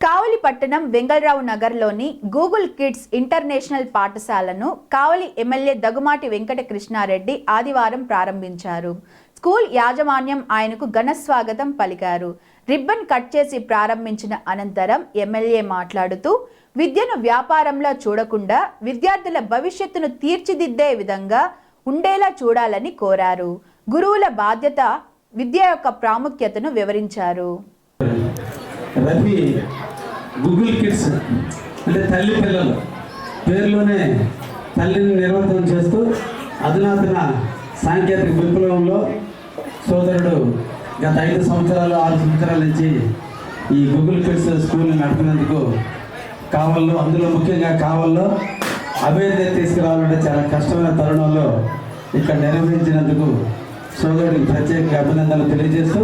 కావలి పట్టణం వెంగళరావు నగర్లోని Google kids international పాఠశాలను కావలి ఎమ్మెల్యే దగుమాటి వెంకట కృష్ణారెడ్డి ఆదివారం ప్రారంభించారు. స్కూల్ యాజమాన్యం ఆయనకు ఘన స్వాగతం పలికారు. రిబ్బన్ కట్ చేసి ప్రారంభించిన అనంతరం ఎమ్మెల్యే మాట్లాడుతూ విద్యను వ్యాపారంలో చూడకుండా విద్యార్థుల భవిష్యత్తును తీర్చిదిద్దే విధంగా ఉండేలా చూడాలని కోరారు. గురువుల బాధ్యత విద్య యొక్క ప్రాముఖ్యతను వివరించారు. రఫీ గూగుల్ కిడ్స్ అంటే తల్లి పిల్లలు. పేరులోనే తల్లిని నిర్వర్తనం చేస్తూ అధునాతన సాంకేతిక విప్లవంలో సోదరుడు గత ఐదు సంవత్సరాలు ఆరు సంవత్సరాల నుంచి ఈ గూగుల్ కిడ్స్ స్కూల్ని నడిపినందుకు కావల్లో అందులో ముఖ్యంగా కావల్లో అభ్యర్థి తీసుకురావాలంటే చాలా కష్టమైన తరుణంలో ఇక్కడ నిర్వహించినందుకు సోదరుడికి ప్రత్యేక అభినందనలు తెలియజేస్తూ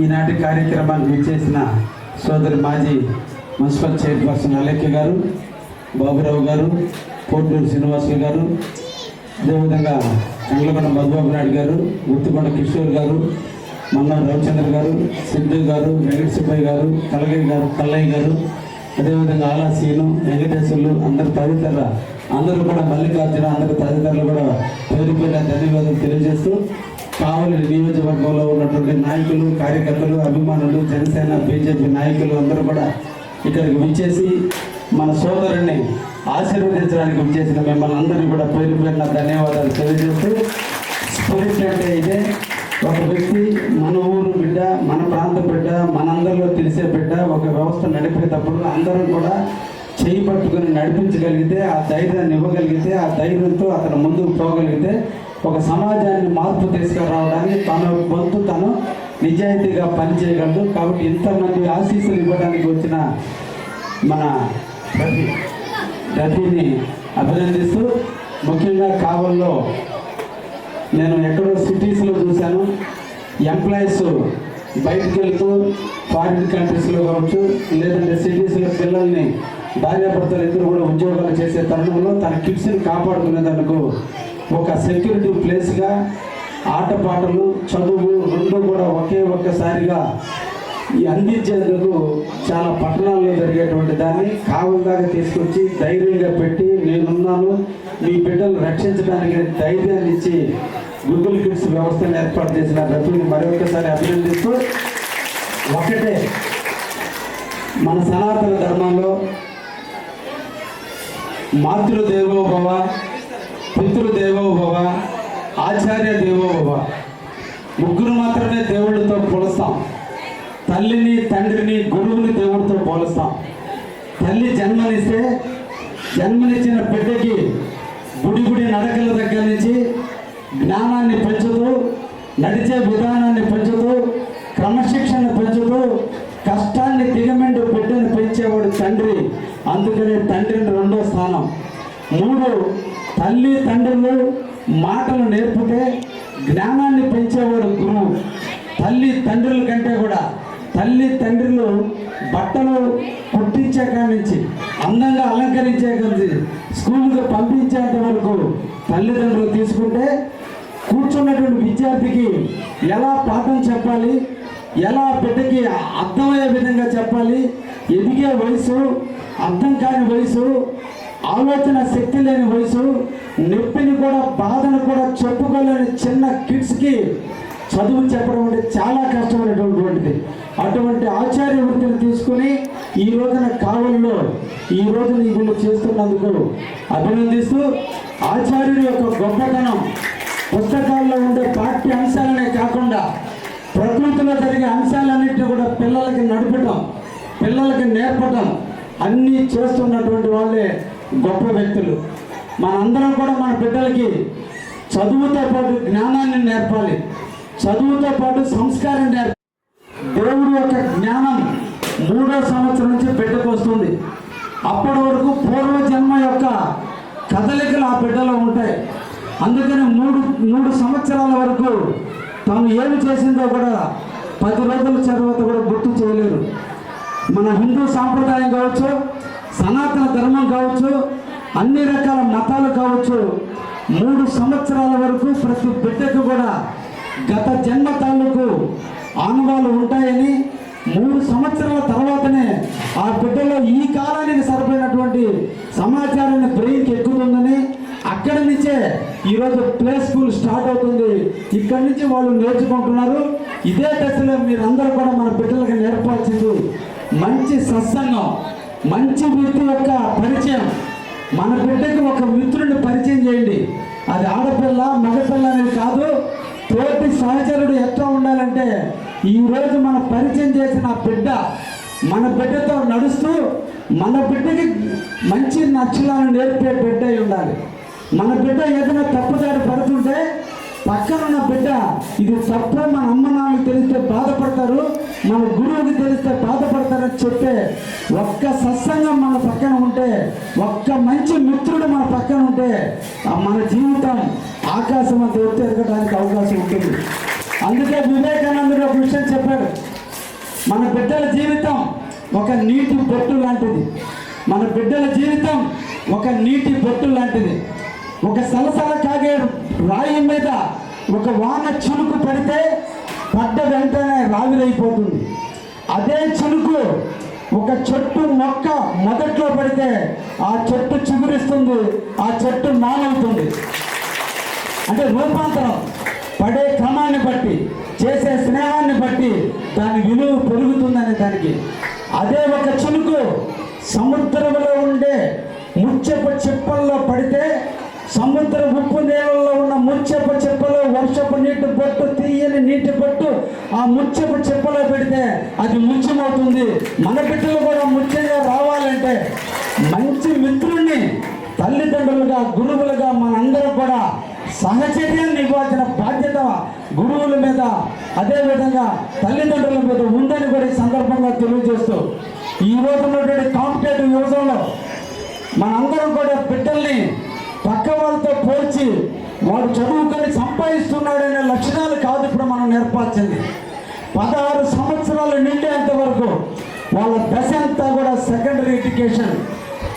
ఈనాటి కార్యక్రమానికి విచ్చేసిన సోదరి మాజీ మున్సిపల్ చైర్పర్సన్ అలెక్య గారు బాబురావు గారు కోటూరు శ్రీనివాసులు గారు అదేవిధంగా కండ్లకొండ మధుబాబు నాయుడు గారు గుర్తుకొండ కిషోర్ గారు మన్నా రవిచంద్ర గారు సిద్ధు గారు వెంకట సుబ్బయ్య గారు కలగయ్య గారు కల్లయ్య గారు అదేవిధంగా ఆలా సీను వెంకటేశ్వర్లు అందరు తదితరుల అందరూ కూడా మల్లికార్జున అందరు తదితరులు కూడా పేరు పేరు ధన్యవాదాలు తెలియజేస్తూ కావలి నియోజకవర్గంలో ఉన్నటువంటి నాయకులు కార్యకర్తలు అభిమానులు జనసేన బీజేపీ నాయకులు అందరూ కూడా ఇక్కడికి విచ్చేసి మన సోదరుణ్ణి ఆశీర్వదించడానికి విచ్చేసిన మిమ్మల్ని అందరినీ కూడా పేరు పేరున ధన్యవాదాలు తెలియజేస్తూ స్పిరిట్ అంటే ఇదే. ఒక వ్యక్తి మన ఊరు బిడ్డ మన ప్రాంత బిడ్డ మనందరిలో తెలిసే బిడ్డ ఒక వ్యవస్థ నడిపేటప్పుడు అందరం కూడా చేయి పట్టుకుని నడిపించగలిగితే ఆ ధైర్యాన్ని ఇవ్వగలిగితే ఆ ధైర్యంతో అతను ముందుకు పోగలిగితే ఒక సమాజాన్ని మార్పు తీసుకురావడానికి తన వంతు తను నిజాయితీగా పనిచేయగలదు కాబట్టి ఇంతమంది ఆశీస్సులు ఇవ్వడానికి వచ్చిన మన రఫీ రఫీని అభినందిస్తూ ముఖ్యంగా కావల్లో నేను ఎక్కడో సిటీస్లో చూశాను. ఎంప్లాయీస్ బయటకు వెళ్తూ ఫారిన్ కంట్రీస్లో కావచ్చు లేదంటే సిటీస్లో పిల్లల్ని భార్యాభర్తలు ఇద్దరు కూడా ఉద్యోగాలు చేసే తరుణంలో తన కిడ్స్ని కాపాడుకునేందుకు ఒక సెక్యూరిటీ ప్లేస్గా ఆటపాటలు చదువు రెండు కూడా ఒకే ఒక్కసారిగా ఈ అందించేందుకు చాలా పట్టణాల్లో జరిగేటువంటి దాన్ని కావలి దాకా తీసుకొచ్చి ధైర్యంగా పెట్టి నేనున్నాను. మీ బిడ్డలు రక్షించడానికి ధైర్యాన్ని ఇచ్చి గూగుల్ కిడ్స్ వ్యవస్థను ఏర్పాటు చేసిన రతుని మరొకసారి అభినందిస్తూ ఒకటే మన సనాతన ధర్మంలో మాతృదేవోభవ భవ పితృదేవో భవ ఆచార్య దేవో భవ. ముగ్గురు మాత్రమే దేవుడితో పోలుస్తాం. తల్లిని తండ్రిని గురువుని దేవుడితో పోలుస్తాం. తల్లి జన్మనిస్తే జన్మనిచ్చిన బిడ్డకి గుడి గుడి నడకల దగ్గర నుంచి జ్ఞానాన్ని పెంచుతూ నడిచే విధానాన్ని పెంచుతూ క్రమశిక్షణ పెంచుతూ కష్టాన్ని దిగమెండు బిడ్డను పెంచేవాడు తండ్రి. అందుకనే తండ్రిని రెండో స్థానం. మూడు తల్లి తండ్రులు మాటలు నేర్పితే జ్ఞానాన్ని పెంచేవాడు గురువు. తల్లి తండ్రుల కంటే కూడా తల్లి తండ్రులు బట్టలు కుట్టించే కాడి నుంచి అందంగా అలంకరించే కాడి స్కూల్కి పంపించేంత వరకు తల్లిదండ్రులు తీసుకుంటే కూర్చున్నటువంటి విద్యార్థికి ఎలా పాఠం చెప్పాలి ఎలా బిడ్డకి అర్థమయ్యే విధంగా చెప్పాలి ఎదిగే వయసు అర్థం కాని వయసు ఆలోచన శక్తి లేని వయసు నొప్పిని కూడా బాధను కూడా చెప్పుకోలేని చిన్న కిడ్స్కి చదువు చెప్పడం అంటే చాలా కష్టమైనటువంటిది. అటువంటి ఆచార్య వృత్తిని తీసుకుని ఈ రోజున కావల్లో ఈ రోజున వీళ్ళు చేస్తున్నందుకు అభినందిస్తూ ఆచార్యుడి యొక్క గొప్పతనం పుస్తకాల్లో ఉండే పాఠ్య అంశాలనే కాకుండా ప్రకృతిలో జరిగే అంశాలన్నింటినీ కూడా పిల్లలకి నడపటం పిల్లలకి నేర్పటం అన్నీ చేస్తున్నటువంటి వాళ్ళే గొప్ప వ్యక్తులు. మనందరం కూడా మన బిడ్డలకి చదువుతో పాటు జ్ఞానాన్ని నేర్పాలి. చదువుతో పాటు సంస్కారం నేర్పాలి దేవుడి యొక్క జ్ఞానం మూడో సంవత్సరం నుంచి బిడ్డకు వస్తుంది. అప్పటి వరకు పూర్వజన్మ యొక్క కదలికలు ఆ బిడ్డలో ఉంటాయి. అందుకని మూడు మూడు సంవత్సరాల వరకు తాను ఏమి చేసిందో కూడా పది రోజుల తర్వాత కూడా గుర్తు చేయలేరు. మన హిందూ సాంప్రదాయం కావచ్చు సనాతన ధర్మం కావచ్చు అన్ని రకాల మతాలు కావచ్చు మూడు సంవత్సరాల వరకు ప్రతి బిడ్డకు కూడా గత జన్మ తాలూకు ఆనవాలు ఉంటాయని మూడు సంవత్సరాల తర్వాతనే ఆ బిడ్డలో ఈ కాలానికి సరిపోయినటువంటి సమాచారాన్ని బ్రెయిన్కి ఎక్కుతుందని అక్కడి నుంచే ఈరోజు ప్లే స్కూల్ స్టార్ట్ అవుతుంది. ఇక్కడి నుంచి వాళ్ళు నేర్చుకుంటున్నారు. ఇదే దశలో మీరందరూ కూడా మన బిడ్డలకు నేర్పాల్సింది మంచి సత్సంగం. మంచి వ్యక్తి యొక్క పరిచయం. మన బిడ్డకి ఒక మిత్రుడిని పరిచయం చేయండి. అది ఆడపిల్ల మగపిల్ల అనేది కాదు. తోటి సహచరుడు ఎట్లా ఉండాలంటే ఈ రోజు మన పరిచయం చేసిన బిడ్డ మన బిడ్డతో నడుస్తూ మన బిడ్డకి మంచి నచ్చులను నేర్పే బిడ్డ ఉండాలి. మన బిడ్డ ఏదైనా తప్పుదారి పడుతుంటే పక్కన ఉన్న బిడ్డ ఇది తప్పు మన అమ్మ నాన్నకి తెలిస్తే బాధపడతారు మన గురువుకి తెలిస్తే బాధపడతారని చెప్పే ఒక్క సత్సంగం మన పక్కన ఉంటే ఒక్క మంచి మిత్రుడు మన పక్కన ఉంటే మన జీవితం ఆకాశం అంత ఎత్తు ఎదగడానికి అవకాశం ఉంటుంది. అందుకే వివేకానందుడు ఒక విషయం చెప్పాడు. మన బిడ్డల జీవితం ఒక నీటి బొట్టు లాంటిది. మన బిడ్డల జీవితం ఒక నీటి బొట్టు లాంటిది. ఒక సలసల కాగే రాయి మీద ఒక వాన చినుకు పడితే పడ్డ వెంటనే రావిరైపోతుంది. అదే చినుకు ఒక చెట్టు మొక్క మొదట్లో పడితే ఆ చెట్టు చిగురిస్తుంది ఆ చెట్టు నానవుతుంది. అంటే రూపాంతరం. పడే క్రమాన్ని బట్టి చేసే స్నేహాన్ని బట్టి దాని విలువ పెరుగుతుందనే దానికి. అదే ఒక చినుకు సముద్రంలో ఉండే ముచ్చపు చిప్పల్లో పడితే సముద్ర ఉప్పు నీళ్ళలో ఉన్న ముచ్చపు చిప్పలో వర్షపు నీటి బొట్టు తీయని నీటి ఆ ముచ్చపు చెప్పలో పెడితే అది ముత్యమవుతుంది మన బిడ్డలు కూడా ముచ్చగా రావాలంటే మంచి మిత్రుణ్ణి తల్లిదండ్రులుగా గురువులుగా మనందరం కూడా సహచర్యాన్ని ఇవ్వాల్సిన బాధ్యత గురువుల మీద అదేవిధంగా తల్లిదండ్రుల మీద ఉందని కూడా ఈ సందర్భంగా తెలియజేస్తూ ఈ రోజు ఉన్నటువంటి కాంపిటేటివ్ యువజంలో మనందరం కూడా బిడ్డల్ని పక్క వాళ్ళతో పోల్చి వాడు చదువుకొని సంపాదిస్తున్నాడనే లక్షణాలు కాదు ఇప్పుడు మనం నేర్పాల్సింది. పదహారు సంవత్సరాలు నిండేంత వరకు వాళ్ళ దశ అంతా కూడా సెకండరీ ఎడ్యుకేషన్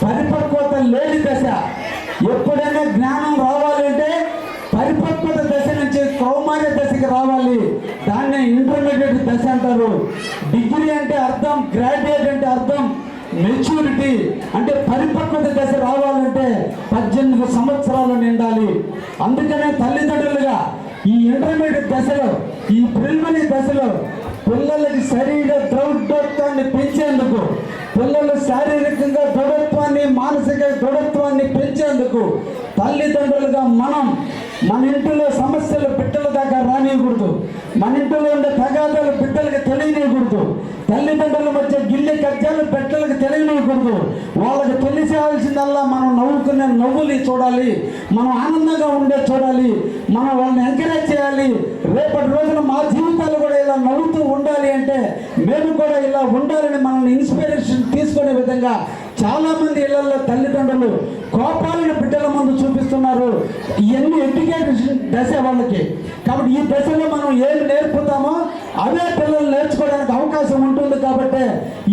పరిపక్వత లేని దశ. ఎప్పుడైనా జ్ఞానం రావాలంటే పరిపక్వత దశ నుంచి కౌమార్య దశకి రావాలి. దాన్నే ఇంటర్మీడియట్ దశ అంటారు. డిగ్రీ అంటే అర్థం గ్రాడ్యుయేట్ అంటే అర్థం మెచ్యూరిటీ అంటే పరిపక్వత దశ రావాలంటే పద్దెనిమిది సంవత్సరాలు నిండాలి. అందుకనే తల్లిదండ్రులుగా ఈ ఇంటర్మీడియట్ దశలో ఈ ప్రిలిమినరీ దశలో పిల్లలకి శరీర దృఢత్వాన్ని పెంచేందుకు పిల్లలు శారీరకంగా దృఢత్వాన్ని మానసిక దృఢత్వాన్ని పెంచేందుకు తల్లిదండ్రులుగా మనం మన ఇంటిలో సమస్యలు బిడ్డల దాకా రానియకూడదు. మన ఇంటిలో ఉండే తగాదాలు బిడ్డలకు తెలియనియకూడదు. తల్లిదండ్రుల మధ్య గిల్లి కజ్జాలు బిడ్డలకు చేయకూడదు వాళ్ళకి తెలిసేయాల్సిందల్లా మనం నవ్వుకునే నవ్వులు చూడాలి మనం ఆనందంగా ఉండే చూడాలి మనం వాళ్ళని ఎంకరేజ్ చేయాలి. రేపటి రోజున మా జీవితాలు కూడా ఇలా నవ్వుతూ ఉండాలి అంటే మేము కూడా ఇలా ఉండాలని మనల్ని ఇన్స్పిరేషన్ తీసుకునే విధంగా చాలామంది ఇళ్ళలో తల్లిదండ్రులు కోపాలను బిడ్డల ముందు చూపిస్తున్నారు. ఇవన్నీ ఎడ్యుకేషన్ దశ వాళ్ళకి. కాబట్టి ఈ దశలో మనం ఏమి నేర్పుతామో అవే పిల్లలు నేర్చుకోవడానికి అవకాశం ఉంటుంది కాబట్టి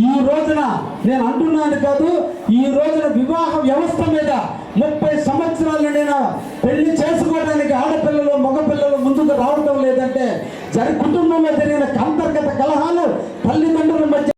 ఈ రోజున నేను అంటున్నాను కాదు ఈ రోజున వివాహ వ్యవస్థ మీద ముప్పై సంవత్సరాలు నేను పెళ్ళి చేసుకోవడానికి ఆడపిల్లలు మగపిల్లలు ముందుకు రావడం లేదంటే జరి కుటుంబంలో జరిగిన అంతర్గత కలహాలు తల్లిదండ్రుల మధ్య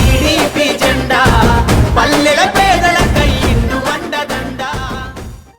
టీడీపీ జెండా. పల్లెల పే